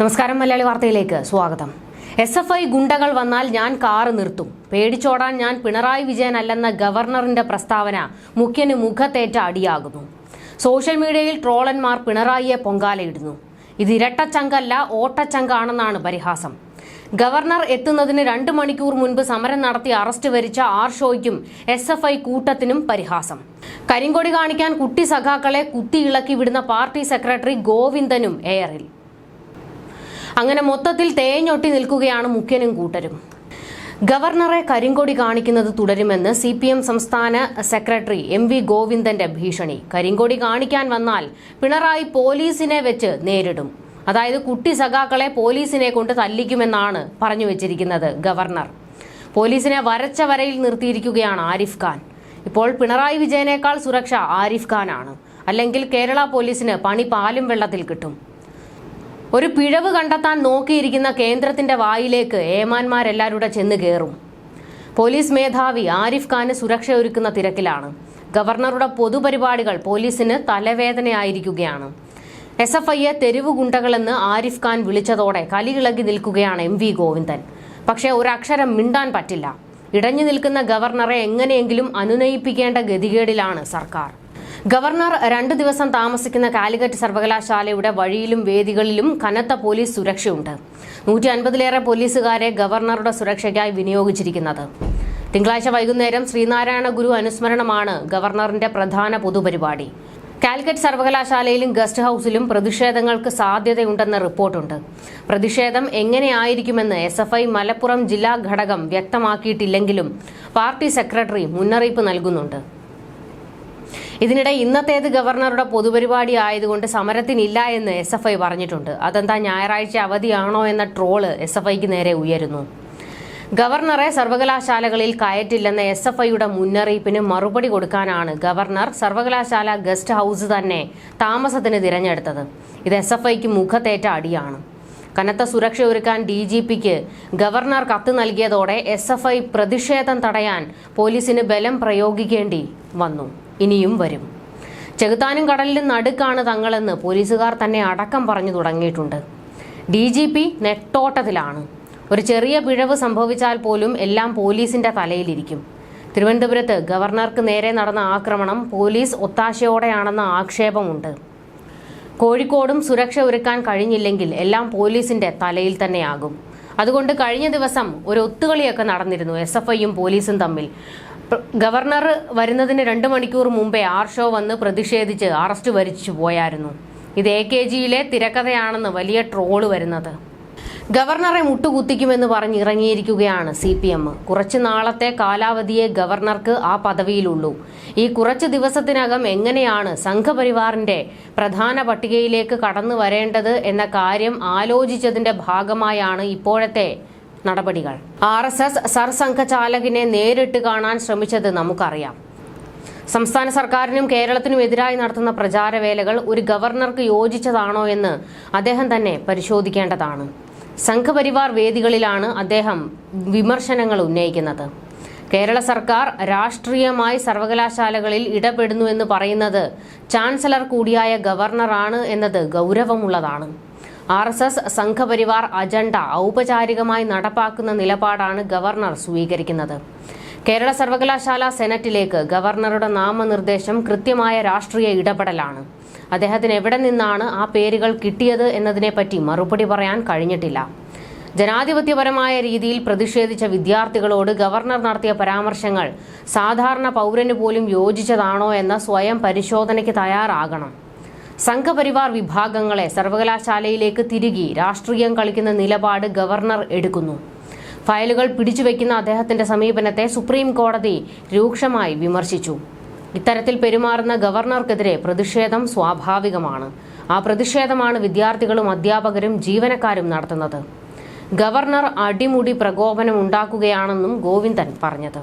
നമസ്കാരം മലയാളി വാർത്തയിലേക്ക് സ്വാഗതം. എസ് എഫ് ഐ ഗുണ്ടകൾ വന്നാൽ ഞാൻ കാറ് നിർത്തും. പേടിച്ചോടാൻ ഞാൻ പിണറായി വിജയൻ അല്ലെന്ന ഗവർണറിന്റെ പ്രസ്താവന മുഖ്യന് മുഖത്തേറ്റ അടിയാകുന്നു. സോഷ്യൽ മീഡിയയിൽ ട്രോളന്മാർ പിണറായിയെ പൊങ്കാലയിടുന്നു. ഇത് ഇരട്ടച്ചങ്കല്ല ഓട്ടച്ചങ്കാണെന്നാണ് പരിഹാസം. ഗവർണർ എത്തുന്നതിന് രണ്ട് മണിക്കൂർ മുൻപ് സമരം നടത്തി അറസ്റ്റ് വരിച്ച ആർ ഷോയ്ക്കും എസ് എഫ് ഐ കൂട്ടത്തിനും പരിഹാസം. കരിങ്കൊടി കാണിക്കാൻ കുട്ടി സഖാക്കളെ കുത്തിയിളക്കി വിടുന്ന പാർട്ടി സെക്രട്ടറി ഗോവിന്ദനും എയറിൽ. അങ്ങനെ മൊത്തത്തിൽ തേഞ്ഞൊട്ടി നിൽക്കുകയാണ് മുഖ്യനും കൂട്ടരും. ഗവർണറെ കരിങ്കൊടി കാണിക്കുന്നത് തുടരുമെന്ന് സി പി എം സംസ്ഥാന സെക്രട്ടറി എം വി ഗോവിന്ദന്റെ ഭീഷണി. കരിങ്കൊടി കാണിക്കാൻ വന്നാൽ പിണറായി പോലീസിനെ വെച്ച് നേരിടും. അതായത് കുട്ടി സഖാക്കളെ പോലീസിനെ കൊണ്ട് തല്ലിക്കുമെന്നാണ് പറഞ്ഞു വെച്ചിരിക്കുന്നത് ഗവർണർ. പോലീസിനെ വരച്ച വരയിൽ നിർത്തിയിരിക്കുകയാണ് ആരിഫ് ഖാൻ. ഇപ്പോൾ പിണറായി വിജയനേക്കാൾ സുരക്ഷ ആരിഫ് ഖാനാണ്. അല്ലെങ്കിൽ കേരള പോലീസിന് പണി പാലും വെള്ളത്തിൽ കിട്ടും. ഒരു പിഴവ് കണ്ടെത്താൻ നോക്കിയിരിക്കുന്ന കേന്ദ്രത്തിന്റെ വായിലേക്ക് ഏമാന്മാരെല്ലാവരുടെ ചെന്ന് കയറും പോലീസ് മേധാവി ആരിഫ് ഖാന് സുരക്ഷ ഒരുക്കുന്ന തിരക്കിലാണ്. ഗവർണറുടെ പൊതുപരിപാടികൾ പോലീസിന് തലവേദനയായിരിക്കുകയാണ്. എസ് എഫ് ഐയെ തെരുവ് ഗുണ്ടകളെന്ന് ആരിഫ് ഖാൻ വിളിച്ചതോടെ കലിയിളകി നിൽക്കുകയാണ് എം വി ഗോവിന്ദൻ. പക്ഷേ ഒരക്ഷരം മിണ്ടാൻ പറ്റില്ല. ഇടഞ്ഞു നിൽക്കുന്ന ഗവർണറെ എങ്ങനെയെങ്കിലും അനുനയിപ്പിക്കേണ്ട ഗതികേടിലാണ് സർക്കാർ. ഗവർണർ രണ്ട് ദിവസം താമസിക്കുന്ന കാലിക്കറ്റ് സർവകലാശാലയുടെ വഴിയിലും വേദികളിലും കനത്ത പോലീസ് സുരക്ഷയുണ്ട്. നൂറ്റി അൻപതിലേറെ പോലീസുകാരെ ഗവർണറുടെ സുരക്ഷയ്ക്കായി വിനിയോഗിച്ചിരിക്കുന്നത്. തിങ്കളാഴ്ച വൈകുന്നേരം ശ്രീനാരായണ ഗുരു അനുസ്മരണമാണ് ഗവർണറിന്റെ പ്രധാന പൊതുപരിപാടി. കാലിക്കറ്റ് സർവകലാശാലയിലും ഗസ്റ്റ് ഹൌസിലും പ്രതിഷേധങ്ങൾക്ക് സാധ്യതയുണ്ടെന്ന റിപ്പോർട്ടുണ്ട്. പ്രതിഷേധം എങ്ങനെയായിരിക്കുമെന്ന് എസ് എഫ് ഐ മലപ്പുറം ജില്ലാ ഘടകം വ്യക്തമാക്കിയിട്ടില്ലെങ്കിലും പാർട്ടി സെക്രട്ടറി മുന്നറിയിപ്പ് നൽകുന്നുണ്ട്. ഇതിനിടെ ഇന്നത്തേത് ഗവർണറുടെ പൊതുപരിപാടി ആയതുകൊണ്ട് സമരത്തിനില്ല എന്ന് എസ് എഫ് ഐ പറഞ്ഞിട്ടുണ്ട്. അതെന്താ ഞായറാഴ്ച അവധിയാണോ എന്ന ട്രോൾ എസ് എഫ് ഐക്ക് നേരെ ഉയരുന്നു. ഗവർണറെ സർവകലാശാലകളിൽ കയറ്റില്ലെന്ന എസ് എഫ് ഐയുടെ മുന്നറിയിപ്പിന് മറുപടി കൊടുക്കാനാണ് ഗവർണർ സർവകലാശാല ഗസ്റ്റ് ഹൌസ് തന്നെ താമസത്തിന് തിരഞ്ഞെടുത്തത്. ഇത് എസ് എഫ് ഐക്ക് മുഖത്തേറ്റ അടിയാണ്. കനത്ത സുരക്ഷ ഒരുക്കാൻ ഡി ജി പിക്ക് ഗവർണർ കത്ത് നൽകിയതോടെ എസ് എഫ് ഐ പ്രതിഷേധം തടയാൻ പോലീസിന് ബലം പ്രയോഗിക്കേണ്ടി വന്നു. ഇനിയും വരും. ചെകുത്താനും കടലിലും നടുക്കാണ് തങ്ങളെന്ന് പോലീസുകാർ തന്നെ അടക്കം പറഞ്ഞു തുടങ്ങിയിട്ടുണ്ട്. ഡി ജി പി നെട്ടോട്ടത്തിലാണ്. ഒരു ചെറിയ പിഴവ് സംഭവിച്ചാൽ പോലും എല്ലാം പോലീസിന്റെ തലയിലിരിക്കും. തിരുവനന്തപുരത്ത് ഗവർണർക്ക് നേരെ നടന്ന ആക്രമണം പോലീസ് ഒത്താശയോടെയാണെന്ന ആക്ഷേപമുണ്ട്. കോഴിക്കോടും സുരക്ഷ ഒരുക്കാൻ കഴിഞ്ഞില്ലെങ്കിൽ എല്ലാം പോലീസിന്റെ തലയിൽ തന്നെയാകും. അതുകൊണ്ട് കഴിഞ്ഞ ദിവസം ഒരു ഒത്തുകളിയൊക്കെ നടന്നിരുന്നു. എസ് എഫ് ഐയും പോലീസും തമ്മിൽ. ഗവർണർ വരുന്നതിന് രണ്ട് മണിക്കൂർ മുമ്പേ ആർ ഷോ വന്ന് പ്രതിഷേധിച്ച് അറസ്റ്റ് വരിച്ചു പോയായിരുന്നു. ഇത് എ കെ ജിയിലെ തിരക്കഥയാണെന്ന് വലിയ ട്രോൾ വരുന്നത്. ഗവർണറെ മുട്ടുകുത്തിക്കുമെന്ന് പറഞ്ഞ് ഇറങ്ങിയിരിക്കുകയാണ് സി പി എം. കുറച്ചു നാളത്തെ കാലാവധിയെ ഗവർണർക്ക് ആ പദവിയിലുള്ളൂ. ഈ കുറച്ച് ദിവസത്തിനകം എങ്ങനെയാണ് സംഘപരിവാറിന്റെ പ്രധാന പട്ടികയിലേക്ക് കടന്നു വരേണ്ടത് എന്ന കാര്യം ആലോചിച്ചതിന്റെ ഭാഗമായാണ് ഇപ്പോഴത്തെ നടപടികൾ. ആർ എസ് എസ് സർസംഘചാലകിനെ നേരിട്ട് കാണാൻ ശ്രമിച്ചത് നമുക്കറിയാം. സംസ്ഥാന സർക്കാരിനും കേരളത്തിനും എതിരായി നടത്തുന്ന പ്രചാരവേലകൾ ഒരു ഗവർണർക്ക് യോജിച്ചതാണോ എന്ന് അദ്ദേഹം തന്നെ പരിശോധിക്കേണ്ടതാണ്. സംഘപരിവാർ വേദികളിലാണ് അദ്ദേഹം വിമർശനങ്ങൾ ഉന്നയിക്കുന്നത്. കേരള സർക്കാർ രാഷ്ട്രീയമായി സർവകലാശാലകളിൽ ഇടപെടുന്നുവെന്ന് പറയുന്നത് ചാൻസലർ കൂടിയായ ഗവർണറാണ് എന്നത് ഗൗരവമുള്ളതാണ്. R S S Sangh Parivar agenda ഔപചാരികമായി നടപ്പാക്കുന്ന നിലപാടാണ് ഗവർണർ സ്വീകരിക്കുന്നത്. കേരള സർവകലാശാല സെനറ്റിലേക്ക് ഗവർണറുടെ നാമനിർദ്ദേശം കൃത്യമായ രാഷ്ട്രീയ ഇടപെടലാണ്. അദ്ദേഹത്തിന് എവിടെ നിന്നാണ് ആ പേരുകൾ കിട്ടിയത് എന്നതിനെപ്പറ്റി മറുപടി പറയാൻ കഴിഞ്ഞിട്ടില്ല. ജനാധിപത്യപരമായ രീതിയിൽ പ്രതിഷേധിച്ച വിദ്യാർത്ഥികളോട് ഗവർണർ നടത്തിയ പരാമർശങ്ങൾ സാധാരണ പൗരന് പോലും യോജിച്ചതാണോ എന്ന സ്വയം പരിശോധനയ്ക്ക് തയ്യാറാകണം. സംഘപരിവാർ വിഭാഗങ്ങളെ സർവകലാശാലയിലേക്ക് തിരികെ രാഷ്ട്രീയം കളിക്കുന്ന നിലപാട് ഗവർണർ എടുക്കുന്നു. ഫയലുകൾ പിടിച്ചുവെക്കുന്ന അദ്ദേഹത്തിന്റെ സമീപനത്തെ സുപ്രീം കോടതി രൂക്ഷമായി വിമർശിച്ചു. ഇത്തരത്തിൽ പെരുമാറുന്ന ഗവർണർക്കെതിരെ പ്രതിഷേധം സ്വാഭാവികമാണ്. ആ പ്രതിഷേധമാണ് വിദ്യാർത്ഥികളും അധ്യാപകരും ജീവനക്കാരും നടത്തുന്നത്. ഗവർണർ അടിമുടി പ്രകോപനം ഉണ്ടാക്കുകയാണെന്നും ഗോവിന്ദൻ പറഞ്ഞത്.